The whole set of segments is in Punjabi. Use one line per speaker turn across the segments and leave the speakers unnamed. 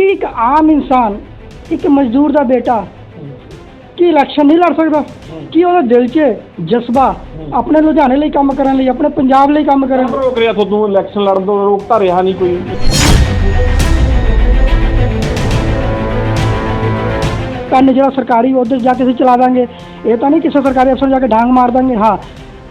ਕੀ ਇੱਕ ਆਮ ਇਨਸਾਨ ਇੱਕ ਮਜ਼ਦੂਰ ਦਾ ਬੇਟਾ ਕੀ ਇਲੈਕਸ਼ਨ ਨਹੀਂ ਲੜ ਸਕਦਾ? ਕੀ ਉਹਦੇ ਦਿਲ 'ਚ ਜਜ਼ਬਾ ਆਪਣੇ ਲੁਧਿਆਣੇ ਲਈ ਕੰਮ ਕਰਨ ਲਈ ਆਪਣੇ ਪੰਜਾਬ ਲਈ ਕੰਮ ਕਰਨ
ਰੋਕ ਰਿਹਾ ਤੁਹਾਨੂੰ ਇਲੈਕਸ਼ਨ ਲੜਨ ਤੋਂ ਰੋਕ ਤਾਂ ਰਿਹਾ ਨਹੀਂ ਕੋਈ।
ਪੈਨ ਜਿਹੜਾ ਸਰਕਾਰੀ ਉਧਰ ਜਾ ਕੇ ਅਸੀਂ ਚਲਾ ਦਾਂਗੇ। ਇਹ ਤਾਂ ਨਹੀਂ ਕਿਸੇ ਸਰਕਾਰੀ ਅਫਸਰ ਜਾ ਕੇ ਡਾਂਗ ਮਾਰ ਦਾਂਗੇ। ਹਾਂ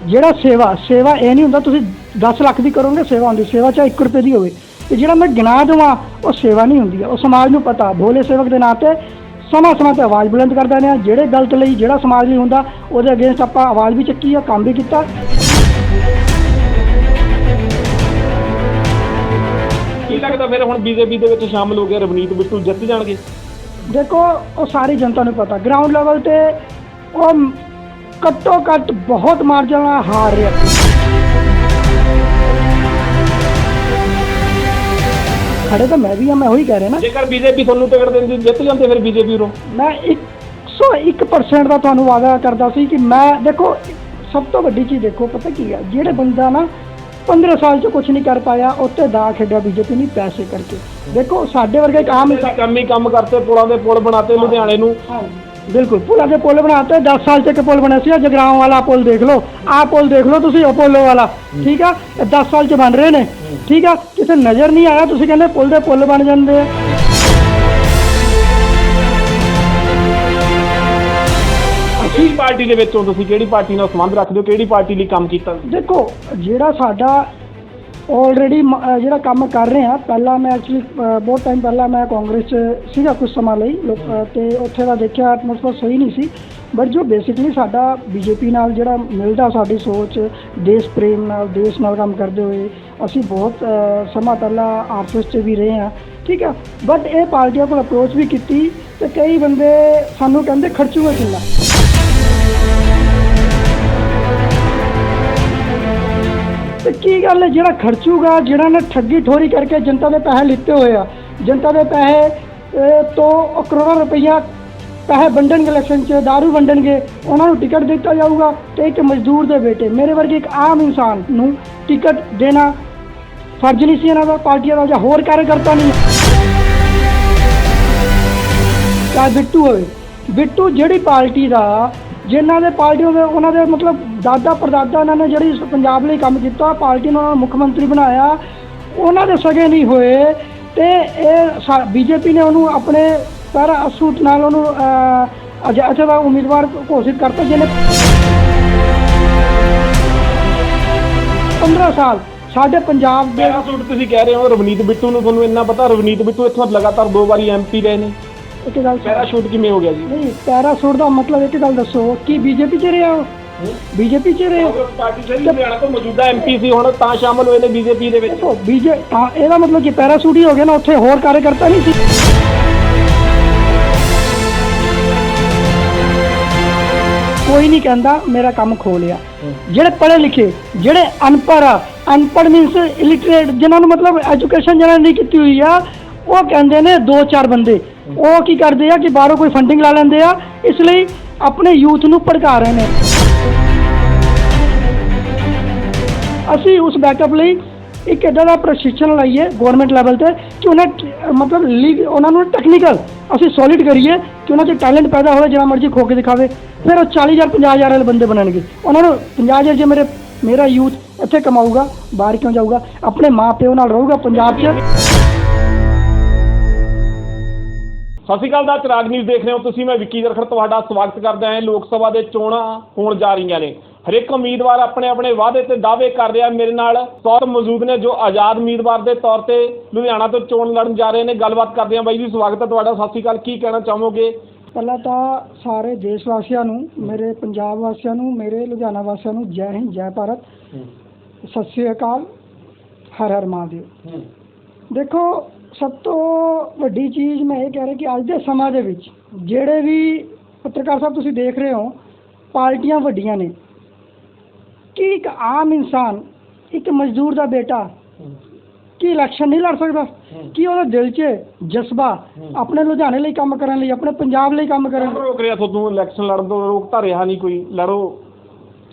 ਜਿਹੜਾ ਸੇਵਾ ਸੇਵਾ ਇਹ ਨਹੀਂ ਹੁੰਦਾ ਤੁਸੀਂ 10 ਲੱਖ ਦੀ ਕਰੋਗੇ ਸੇਵਾ ਹੁੰਦੀ ਸੇਵਾ ਚਾਹੇ 1 ਰੁਪਏ ਦੀ ਹੋਵੇ। ਤੇ ਜਿਹੜਾ ਮੈਂ ਗਿਣਾ ਦੇਵਾਂ ਉਹ ਸੇਵਾ ਨਹੀਂ ਹੁੰਦੀ। ਉਹ ਸਮਾਜ ਨੂੰ ਪਤਾ। ਭੋਲੇ ਸੇਵਕ ਦੇ ਨਾਂ ਤੇ ਸਮਾਂ ਸਮਾਂ ਤੇ ਆਵਾਜ਼ ਬੁਲੰਦ ਕਰਦਾ ਨੇ ਜਿਹੜੇ ਗਲਤ ਲਈ ਜਿਹੜਾ ਸਮਾਜ ਲਈ ਹੁੰਦਾ ਉਹਦੇ ਅਗੇਂਸਟ ਆਪਾਂ ਆਵਾਜ਼ ਵੀ ਚੱਕੀ ਆ ਕੰਮ ਵੀ ਕੀਤਾ।
ਕੀ ਲੱਗਦਾ ਫਿਰ ਹੁਣ ਬੀਜੇਪੀ ਦੇ ਵਿੱਚ ਸ਼ਾਮਲ ਹੋ ਗਿਆ ਰਵਨੀਤ ਬਿੱਟੂ? ਜਿੱਤ ਜਾਣਗੇ?
ਦੇਖੋ ਉਹ ਸਾਰੀ ਜਨਤਾ ਨੂੰ ਪਤਾ। ਗਰਾਊਂਡ ਲੈਵਲ ਤੇ ਉਹ ਘੱਟੋ ਘੱਟ ਬਹੁਤ ਮਾਰਜਨ ਨਾਲ ਹਾਰ ਰਿਹਾ। ਖੜੇ ਤਾਂ ਮੈਂ ਵੀ ਆ ਮੈਂ ਉਹੀ ਕਹਿ ਰਿਹਾ ਨਾ।
ਜੇਕਰ ਬੀਜੇਪੀ ਤੁਹਾਨੂੰ ਟਿਕਟ ਦਿੰਦੀ ਜਿੱਤ ਜਾਂਦੇ ਫਿਰ ਬੀਜੇਪੀ ਉਰੋਂ।
ਮੈਂ 101% ਦਾ ਤੁਹਾਨੂੰ ਵਾਅਦਾ ਕਰਦਾ ਸੀ ਕਿ ਮੈਂ ਦੇਖੋ ਸਭ ਤੋਂ ਵੱਡੀ ਚੀਜ਼ ਦੇਖੋ ਪਤਾ ਕੀ ਆ? ਜਿਹੜੇ ਬੰਦਾ ਨਾ 15 ਸਾਲ ਚ ਕੁਝ ਨਹੀਂ ਕਰ ਪਾਇਆ ਉੱਤੇ ਦਾ ਖੇਡਿਆ ਬੀਜੇਪੀ ਨਹੀਂ ਪੈਸੇ ਕਰਕੇ। ਦੇਖੋ ਸਾਡੇ ਵਰਗੇ ਇੱਕ ਆਮ
ਕੰਮ ਹੀ ਕੰਮ ਕਰਤੇ ਪੁਲਾਂ ਦੇ ਪੁਲ ਬਣਾਤੇ ਲੁਧਿਆਣੇ ਨੂੰ।
ਬਿਲਕੁਲ। ਪੁਲਾਂ ਦੇ ਪੁਲ ਬਣਾਤੇ 10 ਸਾਲ ਚ ਇੱਕ ਪੁਲ ਬਣਿਆ ਸੀ ਜਗਰਾਉਂ ਵਾਲਾ ਪੁਲ ਦੇਖ ਲਓ। ਆਹ ਪੁਲ ਦੇਖ ਲਓ ਤੁਸੀਂ ਅਪੋਲੋ ਵਾਲਾ। ਠੀਕ ਆ? ਇਹ 10 ਸਾਲ ਚ ਬਣ ਰਹੇ ਨੇ। ਠੀਕ ਆ? ਕਿਸੇ ਨਜ਼ਰ ਨਹੀਂ ਆਇਆ ਤੁਸੀਂ ਕਹਿੰਦੇ ਪੁਲ ਦੇ ਪੁਲ ਬਣ ਜਾਂਦੇ ਆ।
ਕਿਹੜੀ ਪਾਰਟੀ ਦੇ ਵਿੱਚੋਂ ਤੁਸੀਂ? ਕਿਹੜੀ ਪਾਰਟੀ ਨਾਲ ਸੰਬੰਧ ਰੱਖਦੇ ਹੋ? ਕਿਹੜੀ ਪਾਰਟੀ ਲਈ ਕੰਮ ਕੀਤਾ
ਦੇਖੋ ਜਿਹੜਾ ਸਾਡਾ ਆਲਰੇਡੀ ਜਿਹੜਾ ਕੰਮ ਕਰ ਰਹੇ ਆ ਪਹਿਲਾਂ ਮੈਂ ਐਕਚੁਅਲੀ ਬਹੁਤ ਟਾਈਮ ਪਹਿਲਾਂ ਮੈਂ ਕਾਂਗਰਸ 'ਚ ਸੀਗਾ ਕੁਝ ਸਮਾਂ ਲਈ ਲੋਕ- ਅ, ਤੇ ਉੱਥੇ ਦਾ ਦੇਖਿਆ ਐਟਮੋਸਫੇਅਰ ਸਹੀ ਨਹੀਂ ਸੀ। ਬਟ ਜੋ ਬੇਸਿਕਲੀ ਸਾਡਾ ਬੀਜੇਪੀ ਨਾਲ ਜਿਹੜਾ ਮਿਲਦਾ ਸਾਡੀ ਸੋਚ ਦੇਸ਼ ਪ੍ਰੇਮ ਨਾਲ ਦੇਸ਼ ਨਾਲ ਕੰਮ ਕਰਦੇ ਹੋਏ ਅਸੀਂ ਬਹੁਤ ਸਮਾਂ ਪਹਿਲਾਂ ਆਰਐਸਐਸ 'ਚ ਵੀ ਰਹੇ ਆ ਠੀਕ ਆ? ਬਟ ਇਹ ਪਾਰਟੀਆਂ ਕੋਲ ਅਪਰੋਚ ਵੀ ਕੀਤੀ ਤੇ ਕਈ ਬੰਦੇ ਸਾਨੂੰ ਕਹਿੰਦੇ ਖਰਚੂਗਾ ਕਿੰਨਾ ਤੇ ਕੀ ਗੱਲ ਹੈ? ਜਿਹੜਾ ਖਰਚੂਗਾ ਜਿਹੜਾ ਨੇ ਠੱਗੀ ਠੋਰੀ ਕਰਕੇ ਜਨਤਾ ਦੇ ਪੈਸੇ ਲਿੱਤੇ ਹੋਏ ਆ ਜਨਤਾ ਦੇ ਪੈਸੇ ਅਹ, ਤੋਂ ਕਰੋੜਾਂ ਰੁਪਈਆ ਪੈਸੇ ਵੰਡਣਗੇ ਇਲੈਕਸ਼ਨ 'ਚ ਦਾਰੂ ਵੰਡਣਗੇ ਉਹਨਾਂ ਨੂੰ ਟਿਕਟ ਦਿੱਤਾ ਜਾਊਗਾ ਤੇ ਇੱਕ ਮਜ਼ਦੂਰ ਦੇ ਬੇਟੇ ਮੇਰੇ ਵਰਗੇ ਇੱਕ ਆਮ ਇਨਸਾਨ ਨੂੰ ਟਿਕਟ ਦੇਣਾ ਫਰਜ਼ ਨਹੀਂ ਸੀ ਇਹਨਾਂ ਦਾ ਪਾਰਟੀਆਂ ਦਾ ਜਾਂ ਹੋਰ ਕਾਰਜਕਰਤਾ ਨਹੀਂ। ਚਾਹੇ ਬਿੱਟੂ ਹੋਵੇ। ਬਿੱਟੂ ਜਿਹੜੀ ਪਾਰਟੀ ਦਾ ਜਿਨ੍ਹਾਂ ਦੇ ਪਾਰਟੀ ਦੇ ਉਹਨਾਂ ਦੇ ਮਤਲਬ ਦਾਦਾ ਪਰਦਾਦਾ ਉਹਨਾਂ ਨੇ ਜਿਹੜੀ ਪੰਜਾਬ ਲਈ ਕੰਮ ਕੀਤਾ ਪਾਰਟੀ ਨੂੰ ਉਹਨਾਂ ਨੂੰ ਮੁੱਖ ਮੰਤਰੀ ਬਣਾਇਆ। ਉਹਨਾਂ ਦੇ ਸਗੇ ਨਹੀਂ ਹੋਏ ਤੇ ਇਹ ਬੀਜੇਪੀ ਨੇ ਉਹਨੂੰ ਆਪਣੇ ਸਾਰਾ ਅਸੂਟ ਨਾਲ ਉਹਨੂੰ ਅਹ, ਅੱਛਾ ਦਾ ਉਮੀਦਵਾਰ ਘੋਸ਼ਿਤ ਕਰਤਾ ਜਿਹਨੇ 15 ਸਾਲ ਸਾਡੇ ਪੰਜਾਬ ਦੇ
ਪੈਰਾਸੂਟ ਤੁਸੀਂ ਕਹਿ ਰਹੇ ਹੋ? ਰਵਨੀਤ ਬਿੱਟੂ ਨੂੰ ਤੁਹਾਨੂੰ ਇੰਨਾ ਪਤਾ? ਰਵਨੀਤ ਬਿੱਟੂ ਇੱਥੋਂ ਲਗਾਤਾਰ ਦੋ ਵਾਰੀ ਐਮਪੀ ਰਹੇ ਨੇ।
ਇੱਕ ਗੱਲ ਸੁਣੋ।
ਪੈਰਾਸ਼ੂਟ ਕਿਵੇਂ ਹੋ ਗਿਆ ਜੀ?
ਨਹੀਂ ਪੈਰਾਸੂਟ ਦਾ ਮਤਲਬ ਇੱਕ ਗੱਲ ਦੱਸੋ ਕੀ ਬੀਜੇਪੀ ਚ ਰਿਹਾ ਉਹ ਬੀਜੇਪੀ ਚ ਰਿਹਾ
ਕਾਂਗਰਸ ਪਾਰਟੀ ਸੇ ਲੁਧਿਆਣਾ ਤੋਂ ਮੌਜੂਦਾ ਐਮਪੀ ਸੀ ਹੁਣ ਤਾਂ ਸ਼ਾਮਲ ਹੋਏ ਨੇ ਬੀਜੇਪੀ ਦੇ ਵਿੱਚ।
ਦੇਖੋ ਬੀਜੇ ਹਾਂ ਇਹਦਾ ਮਤਲਬ ਕਿ ਪੈਰਾਸੂਟ ਹੀ ਹੋ ਗਿਆ ਨਾ ਉੱਥੇ ਹੋਰ ਕਾਰਜਕਰਤਾ ਨਹੀਂ ਸੀ। ਕੋਈ ਨਹੀਂ ਕਹਿੰਦਾ ਮੇਰਾ ਕੰਮ ਖੋ ਲਿਆ। ਜਿਹੜੇ ਪੜ੍ਹੇ ਲਿਖੇ ਜਿਹੜੇ ਅਨਪੜ੍ਹ ਆ ਅਨਪੜ੍ਹ ਮੀਨਸ ਇਲਿਟਰੇਟ ਜਿਨ੍ਹਾਂ ਨੂੰ ਮਤਲਬ ਐਜੂਕੇਸ਼ਨ ਜਿਹਨਾਂ ਨੇ ਨਹੀਂ ਕੀਤੀ ਹੋਈ ਆ ਉਹ ਕਹਿੰਦੇ ਨੇ ਦੋ ਚਾਰ ਬੰਦੇ। ਉਹ ਕੀ ਕਰਦੇ ਆ ਕਿ ਬਾਹਰੋਂ ਕੋਈ ਫੰਡਿੰਗ ਲਾ ਲੈਂਦੇ ਆ, ਇਸ ਲਈ ਆਪਣੇ ਯੂਥ ਨੂੰ ਭੜਕਾ ਰਹੇ ਨੇ। ਅਸੀਂ ਉਸ ਬੈਕਅਪ ਲਈ ਇੱਕ ਇੱਦਾਂ ਦਾ ਪ੍ਰਸ਼ਿਕਸ਼ਣ ਲਾਈਏ ਗਵਰਨਮੈਂਟ ਲੈਵਲ ਤੇ ਕਿ ਉਹਨਾਂ ਮਤਲਬ ਲੀਗ ਉਹਨਾਂ ਨੂੰ ਟੈਕਨੀਕਲ ਅਸੀਂ ਸੋਲਿਡ ਕਰੀਏ ਕਿ ਉਹਨਾਂ 'ਚ ਟੈਲੈਂਟ ਪੈਦਾ ਹੋਵੇ, ਜਿਹੜਾ ਮਰਜ਼ੀ ਖੋ ਕੇ ਦਿਖਾਵੇ। ਫਿਰ ਉਹ 40000 50000 ਵਾਲੇ ਬੰਦੇ ਬਣਨਗੇ। ਉਹਨਾਂ ਨੂੰ 50000 ਜੇ ਮੇਰੇ, ਮੇਰਾ ਯੂਥ ਇੱਥੇ ਕਮਾਊਗਾ, ਬਾਹਰ ਕਿਉਂ ਜਾਊਗਾ? ਆਪਣੇ ਮਾਂ ਪਿਓ ਨਾਲ ਰਹੂਗਾ ਪੰਜਾਬ 'ਚ।
ਸਤਿ ਸ਼੍ਰੀ ਅਕਾਲ ਦਾ ਚਿਰਾਗ ਨਿਊਜ਼ ਦੇਖ ਰਹੇ ਹੋ ਤੁਸੀਂ ਮੈਂ ਵਿੱਕੀ ਜਰਖੜ ਤੁਹਾਡਾ ਸਵਾਗਤ ਕਰਦਾ ਹਾਂ। ਲੋਕ ਸਭਾ ਦੇ ਚੋਣਾਂ ਹੋਣ ਜਾ ਰਹੀਆਂ ਨੇ। ਹਰੇਕ ਉਮੀਦਵਾਰ ਆਪਣੇ ਆਪਣੇ ਵਾਅਦੇ ਤੇ ਦਾਅਵੇ ਕਰ ਰਿਹਾ। ਮੇਰੇ ਨਾਲ ਤੌਰ ਮੌਜੂਦ ਨੇ ਜੋ ਆਜ਼ਾਦ ਉਮੀਦਵਾਰ ਦੇ ਤੌਰ ਤੇ ਲੁਧਿਆਣਾ ਤੋਂ ਚੋਣ ਲੜਨ ਜਾ ਰਹੇ ਨੇ। ਗੱਲਬਾਤ ਕਰਦੇ ਹਾਂ। ਬਾਈ ਜੀ ਸਵਾਗਤ ਹੈ ਤੁਹਾਡਾ। ਸਤਿ ਸ਼੍ਰੀ ਅਕਾਲ। ਕੀ ਕਹਿਣਾ ਚਾਹੋਗੇ?
ਪਹਿਲਾਂ ਤਾਂ ਸਾਰੇ ਦੇਸ਼ ਵਾਸੀਆਂ ਨੂੰ ਮੇਰੇ ਪੰਜਾਬ ਵਾਸੀਆਂ ਨੂੰ ਮੇਰੇ ਲੁਧਿਆਣਾ ਵਾਸੀਆਂ ਨੂੰ ਜੈ ਹਿੰਦ ਜੈ ਭਾਰਤ। ਸਤਿ ਸ੍ਰੀ ਅਕਾਲ। ਹਰ ਹਰ ਮਹਾਦੇਵ। ਦੇਖੋ ਸਭ ਤੋਂ ਵੱਡੀ ਚੀਜ਼ ਮੈਂ ਇਹ ਕਹਿ ਰਿਹਾ ਕਿ ਅੱਜ ਦੇ ਸਮਾਂ ਦੇ ਵਿੱਚ ਜਿਹੜੇ ਵੀ ਪੱਤਰਕਾਰ ਸਾਹਿਬ ਤੁਸੀਂ ਦੇਖ ਰਹੇ ਹੋ, ਪਾਰਟੀਆਂ ਵੱਡੀਆਂ ਨੇ। ਕੀ ਇੱਕ ਆਮ ਇਨਸਾਨ, ਇੱਕ ਮਜ਼ਦੂਰ ਦਾ ਬੇਟਾ ਕੀ ਇਲੈਕਸ਼ਨ ਨਹੀਂ ਲੜ ਸਕਦਾ? ਕੀ ਉਹਦਾ ਦਿਲ 'ਚ ਜਜ਼ਬਾ ਆਪਣੇ ਲੁਧਿਆਣੇ ਲਈ ਕੰਮ ਕਰਨ ਲਈ, ਆਪਣੇ ਪੰਜਾਬ ਲਈ ਕੰਮ ਕਰਨ
ਰੋਕ ਰਿਹਾ ਤੁਹਾਨੂੰ ਇਲੈਕਸ਼ਨ ਲੜਨ ਤੋਂ, ਰੋਕ ਤਾਂ ਰਿਹਾ ਨਹੀਂ ਕੋਈ। ਲੜੋ।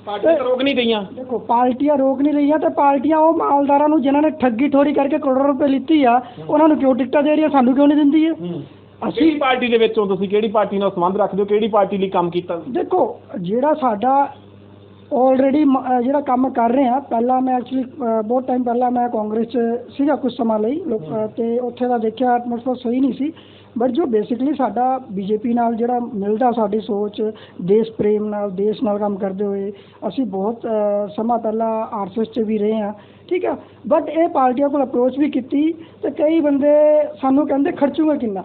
ਪਾਰਟੀਆਂ ਤਾਂ ਰੋਕ ਨਹੀਂ ਰਹੀਆਂ
ਦੇਖੋ ਪਾਰਟੀਆਂ ਰੋਕ ਨਹੀਂ ਰਹੀਆਂ ਤੇ ਪਾਰਟੀਆਂ ਉਹ ਮਾਲਦਾਰਾਂ ਨੂੰ ਜਿਨ੍ਹਾਂ ਨੇ ਠੱਗੀ ਠੋਰੀ ਕਰਕੇ ਕਰੋੜਾਂ ਰੁਪਏ ਲਿੱਤੀ ਆ ਉਹਨਾਂ ਨੂੰ ਕਿਉਂ ਟਿਕਟਾਂ ਦੇ ਰਹੀਆਂ ਸਾਨੂੰ ਕਿਉਂ ਨਹੀਂ ਦਿੰਦੀ ਹੈ।
ਕਿਹੜੀ
ਅਸੀਂ
ਪਾਰਟੀ ਦੇ ਵਿੱਚੋਂ ਤੁਸੀਂ? ਕਿਹੜੀ ਪਾਰਟੀ ਨਾਲ ਸੰਬੰਧ ਰੱਖਦੇ ਹੋ? ਕਿਹੜੀ ਪਾਰਟੀ ਲਈ ਕੰਮ ਕੀਤਾ?
ਦੇਖੋ ਜਿਹੜਾ ਸਾਡਾ ਆਲਰੇਡੀ ਜਿਹੜਾ ਕੰਮ ਕਰ ਰਹੇ ਆ ਪਹਿਲਾਂ ਮੈਂ ਐਕਚੁਅਲੀ ਬਹੁਤ ਟਾਈਮ ਪਹਿਲਾਂ ਮੈਂ ਕਾਂਗਰਸ 'ਚ ਸੀਗਾ ਕੁਝ ਸਮਾਂ ਲਈ ਤੇ ਉੱਥੇ ਦਾ ਦੇਖਿਆ ਐਟਮੋਸਫੇਅਰ ਸਹੀ ਨਹੀਂ ਸੀ। ਬਟ ਜੋ ਬੇਸਿਕਲੀ ਸਾਡਾ ਬੀਜੇਪੀ ਨਾਲ ਜਿਹੜਾ ਮਿਲਦਾ ਸਾਡੀ ਸੋਚ ਦੇਸ਼ ਪ੍ਰੇਮ ਨਾਲ ਦੇਸ਼ ਨਾਲ ਕੰਮ ਕਰਦੇ ਹੋਏ ਅਸੀਂ ਬਹੁਤ ਸਮਾਂ ਪਹਿਲਾਂ ਆਰਐਸਐਸ 'ਚ ਵੀ ਰਹੇ ਆ ਠੀਕ ਆ? ਬਟ ਇਹ ਪਾਰਟੀਆਂ ਕੋਲ ਅਪਰੋਚ ਵੀ ਕੀਤੀ ਤੇ ਕਈ ਬੰਦੇ ਸਾਨੂੰ ਕਹਿੰਦੇ ਖਰਚੂਗਾ ਕਿੰਨਾ?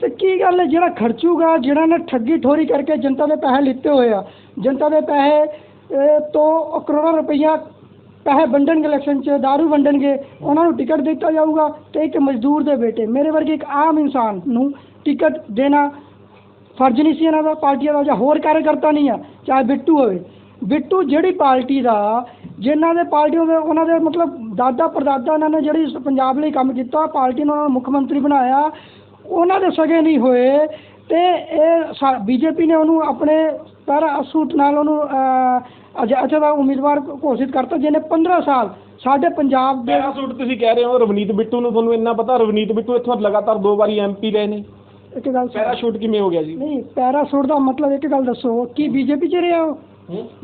ਤੇ ਕੀ ਗੱਲ ਹੈ ਜਿਹੜਾ ਖਰਚੂਗਾ ਜਿਹੜਾ ਨੇ ਠੱਗੀ ਠੋਰੀ ਕਰਕੇ ਜਨਤਾ ਦੇ ਪੈਸੇ ਲਿੱਤੇ ਹੋਏ ਆ ਜਨਤਾ ਦੇ ਪੈਸੇ ਤੋਂ ਕਰੋੜਾਂ ਰੁਪਈਆ ਪੈਸੇ ਵੰਡਣਗੇ ਇਲੈਕਸ਼ਨ 'ਚ, ਦਾਰੂ ਵੰਡਣਗੇ, ਉਹਨਾਂ ਨੂੰ ਟਿਕਟ ਦਿੱਤਾ ਜਾਊਗਾ ਤੇ ਇੱਕ ਮਜ਼ਦੂਰ ਦੇ ਬੇਟੇ, ਮੇਰੇ ਵਰਗੇ ਇੱਕ ਆਮ ਇਨਸਾਨ ਨੂੰ ਟਿਕਟ ਦੇਣਾ ਫਰਜ਼ ਨਹੀਂ ਸੀ ਇਹਨਾਂ ਦਾ, ਪਾਰਟੀਆਂ ਦਾ ਜਾਂ ਹੋਰ ਕਾਰਜਕਰਤਾ ਨਹੀਂ ਆ, ਚਾਹੇ ਬਿੱਟੂ ਹੋਵੇ। ਬਿੱਟੂ ਜਿਹੜੀ ਪਾਰਟੀ ਦਾ, ਜਿਨ੍ਹਾਂ ਦੇ ਪਾਰਟੀ ਹੋਵੇ ਉਹਨਾਂ ਦੇ ਮਤਲਬ ਦਾਦਾ ਪਰਦਾਦਾ ਇਹਨਾਂ ਨੇ ਜਿਹੜੀ ਪੰਜਾਬ ਲਈ ਕੰਮ ਕੀਤਾ, ਪਾਰਟੀ ਨੂੰ ਉਹਨਾਂ ਨੂੰ ਮੁੱਖ ਮੰਤਰੀ ਬਣਾਇਆ, ਉਹਨਾਂ ਦੇ ਸਗੇ ਨਹੀਂ ਹੋਏ ਤੇ ਇਹ ਬੀਜੇਪੀ ਨੇ ਉਹਨੂੰ ਆਪਣੇ ਪੈਰਾ ਸੂਟ ਨਾਲ ਉਹਨੂੰ ਅਜ ਅੱਛਾ ਦਾ ਉਮੀਦਵਾਰ ਘੋਸ਼ਿਤ ਕਰਤਾ ਜਿਹਨੇ 15 ਸਾਲ ਸਾਡੇ ਪੰਜਾਬ ਦੇ
ਪੈਰਾਸੂਟ ਤੁਸੀਂ ਕਹਿ ਰਹੇ ਹੋ ਰਵਨੀਤ ਬਿੱਟੂ ਨੂੰ ਤੁਹਾਨੂੰ ਇੰਨਾ ਪਤਾ ਰਵਨੀਤ ਬਿੱਟੂ ਇੱਥੋਂ ਲਗਾਤਾਰ ਦੋ ਵਾਰੀ ਐਮਪੀ ਰਹੇ ਨੇ
ਇੱਕ ਗੱਲ।
ਪੈਰਾਸ਼ੂਟ ਕਿਵੇਂ ਹੋ ਗਿਆ ਜੀ
ਨਹੀਂ ਪੈਰਾਸੂਟ ਦਾ ਮਤਲਬ ਇੱਕ ਗੱਲ ਦੱਸੋ ਕੀ ਬੀਜੇਪੀ 'ਚ ਰਿਹਾ ਉਹ